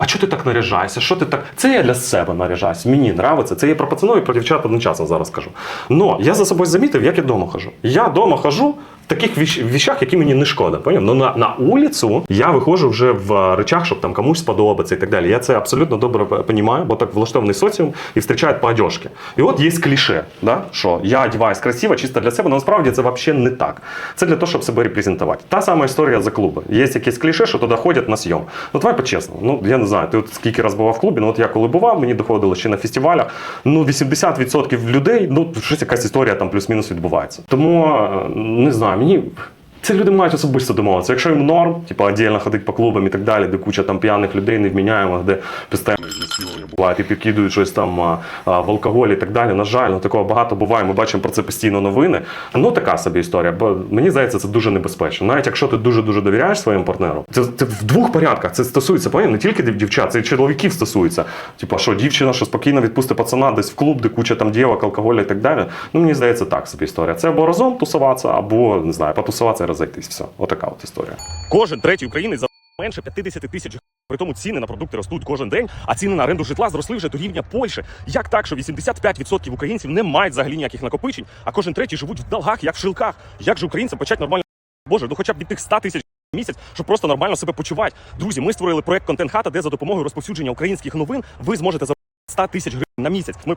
А чого ти так наряжаєшся? Що ти так? Це я для себе наряжаюсь. Мені нравиться. Це я про пацанов і про дівчат одночасно зараз кажу. Но я за собою замітив, як я вдома хожу. Я вдома хожу в таких віщ- віщах, які мені не шкода. Поняв? Ну на, на вулицю я виходжу вже в речах, щоб там комусь сподобатися і так далі. Я це абсолютно добре розумію, бо так влаштований соціум і зустрічають по одежці. І от є кліше, да? що я одягаюсь красиво, чисто для себе, але насправді це взагалі не так. Це для того, щоб себе репрезентувати. Та сама історія за клуби. Є якесь кліше, що туди ходять на зйом. Ну давай по-чесному. Ну я не знаю, ти от скільки раз бував в клубі, ну от я коли бував, мені доходило ще на фестивалях. Ну 80% людей, ну щось якась історія там плюс-мінус відбувається. Тому е, не знаю, мені. Це люди мають особисто домовитися. Якщо їм норм, типу, отдельно ходити по клубам і так далі, де куча там п'яних людей невміняємих, де постійно і підкидують щось там а, а, в алкоголь і так далі. На жаль, ну такого багато буває. Ми бачимо про це постійно новини. Ну така собі історія. Бо мені здається, це дуже небезпечно. Навіть якщо ти дуже дуже довіряєш своєму партнеру, це, це в двох порядках. Це стосується поняв, не тільки дівчат, це і чоловіків стосується. Типа, що дівчина, що спокійно відпустить пацана десь в клуб, де куча там дівок, алкоголю і так далі. Ну мені здається, так собі історія. Це або разом тусуватися, або не знаю, потусуватися розійтись. Все, отака от історія. Кожен третій українець за менше 50 тисяч. При тому ціни на продукти ростуть кожен день, а ціни на оренду житла зросли вже до рівня Польщі. Як так, що 85% українців не мають взагалі ніяких накопичень, а кожен третій живуть в долгах, як в шилках. Як же українцям почати нормально Боже, ну хоча б від тих 100 тисяч місяць, щоб просто нормально себе почувати. Друзі, ми створили проект Контент Хата, де за допомогою розповсюдження українських новин ви зможете за 100 тисяч гривень на місяць. Ми